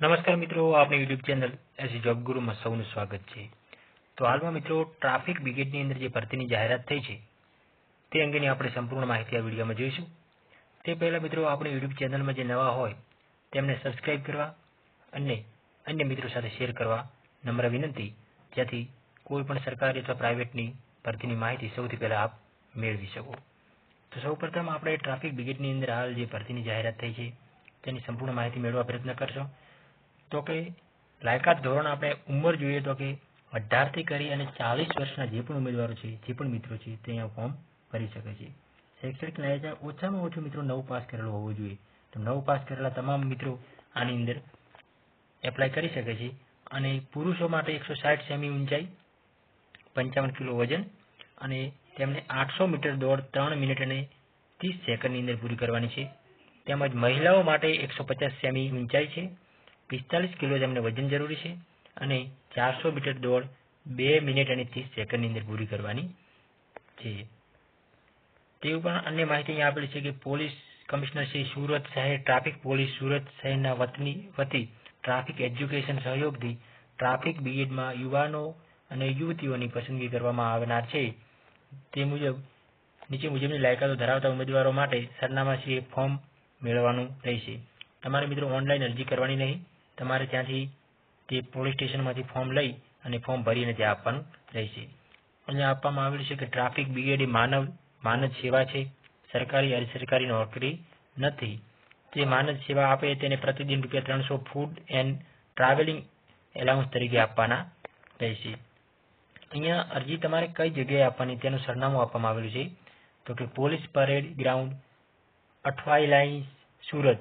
નમસ્કાર મિત્રો આપણી યુટ્યુબ ચેનલ એસી જોબ ગુરુમાં સૌનું સ્વાગત છે. તો હાલમાં મિત્રો ટ્રાફિક બ્રિગેડની અંદર જે ભરતીની જાહેરાત થઈ છે, તે અંગેની આપણે સંપૂર્ણ માહિતી આ વિડીયોમાં જોઈશું. તે પહેલાં મિત્રો, આપણી યુટ્યુબ ચેનલમાં જે નવા હોય, તેમને સબસ્ક્રાઇબ કરવા અને અન્ય મિત્રો સાથે શેર કરવા નમ્ર વિનંતી. જેથી કોઈ પણ સરકારી અથવા પ્રાઇવેટની ભરતીની માહિતી સૌથી પહેલાં આપ મેળવી શકો. તો સૌપ્રથમ આપણે ટ્રાફિક બ્રિગેડની અંદર હાલ જે ભરતીની જાહેરાત થઈ છે, તેની સંપૂર્ણ માહિતી મેળવવા પ્રયત્ન કરશો. તો કે લાયકાત ધોરણ આપણે ઉંમર જોઈએ તો કે અઢારથી કરી અને ચાલીસ વર્ષના જે પણ ઉમેદવારો છે, જે પણ મિત્રો છે, તે અહીંયા ફોર્મ ભરી શકે છે. શૈક્ષણિક લાયકા ઓછામાં ઓછું મિત્રો નવ પાસ કરેલો હોવો જોઈએ. તો નવ પાસ કરેલા તમામ મિત્રો આની અંદર એપ્લાય કરી શકે છે અને પુરુષો માટે એકસો સાઠ સેમી ઊંચાઈ, પંચાવન કિલો વજન અને તેમને આઠસો મીટર દોડ ત્રણ મિનિટ અને ત્રીસ સેકન્ડની અંદર પૂરી કરવાની છે. તેમજ મહિલાઓ માટે એકસો પચાસ સેમી ઊંચાઈ છે. પિસ્તાલીસ કિલો તેમને વજન જરૂરી છે અને ચારસો મીટર દોડ બે મિનિટ અને ત્રીસ સેકન્ડની અંદર પૂરી કરવાની છે. તે પણ અન્ય માહિતી આપેલી છે કે પોલીસ કમિશનર શ્રી સુરત શહેર, ટ્રાફિક પોલીસ સુરત શહેરના વતની, વતી ટ્રાફિક એજ્યુકેશન સહયોગથી ટ્રાફિક બ્રિગેડમાં યુવાનો અને યુવતીઓની પસંદગી કરવામાં આવનાર છે. તે મુજબ, નીચે મુજબની લાયકાતો ધરાવતા ઉમેદવારો માટે સરનામા છે ફોર્મ મેળવવાનું રહેશે. તમારે મિત્રો ઓનલાઈન અરજી કરવાની નહીં. તમારે ત્યાંથી તે પોલીસ સ્ટેશનમાંથી ફોર્મ લઈ અને ફોર્મ ભરીને ત્યાં આપવાનું રહેશે. અહીંયા આપવામાં આવેલું છે કે ટ્રાફિક બિગેડી માનવ માનદ સેવા છે. સરકારી અને સરકારી નોકરી નથી. જે માનદ સેવા આપે તેને પ્રતિદિન રૂપિયા ત્રણસો ફૂડ એન્ડ ટ્રાવેલિંગ એલાઉન્સ તરીકે આપવાના રહેશે. અહીંયા અરજી તમારે કઈ જગ્યાએ આપવાની તેનું સરનામું આપવામાં આવેલું છે? તો કે police parade ground અઠવાઈ line Surat.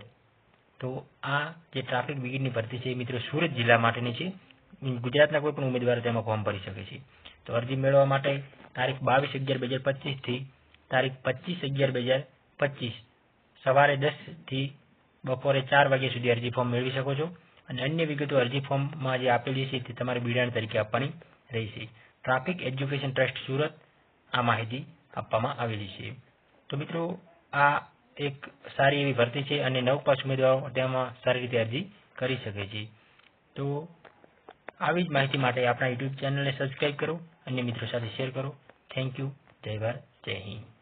તો આ જે ટ્રાફિક બ્રિગેડની ભરતી છે એ મિત્રો સુરત જિલ્લા માટેની છે. ગુજરાતના કોઈ પણ ઉમેદવારો તેમાં ફોર્મ ભરી શકે છે. તો અરજી મેળવવા માટે તારીખ બાવીસ અગિયાર બે હજાર પચીસથી તારીખ પચીસ અગિયાર બે હજાર પચીસ. સવારે દસથી બપોરે ચાર વાગ્યા સુધી અરજી ફોર્મ મેળવી શકો છો. અને અન્ય વિગતો અરજી ફોર્મમાં જે આપેલી છે તે તમારે બિડાણ તરીકે આપવાની રહેશે. ટ્રાફિક એજ્યુકેશન ટ્રસ્ટ સુરત આ માહિતી આપવામાં આવેલી છે. તો મિત્રો આ એક સારી એવી ભરતી છે અને નવ પાસ ઉમેદવારો તેમાં સારી રીતે અરજી કરી શકે છે. તો આવી જ માહિતી માટે આપણા યુટ્યુબ ચેનલને સબસ્ક્રાઈબ કરો અન્ય મિત્રો સાથે શેર કરો. થેન્ક યુ જય ભારત, જય હિન્દ.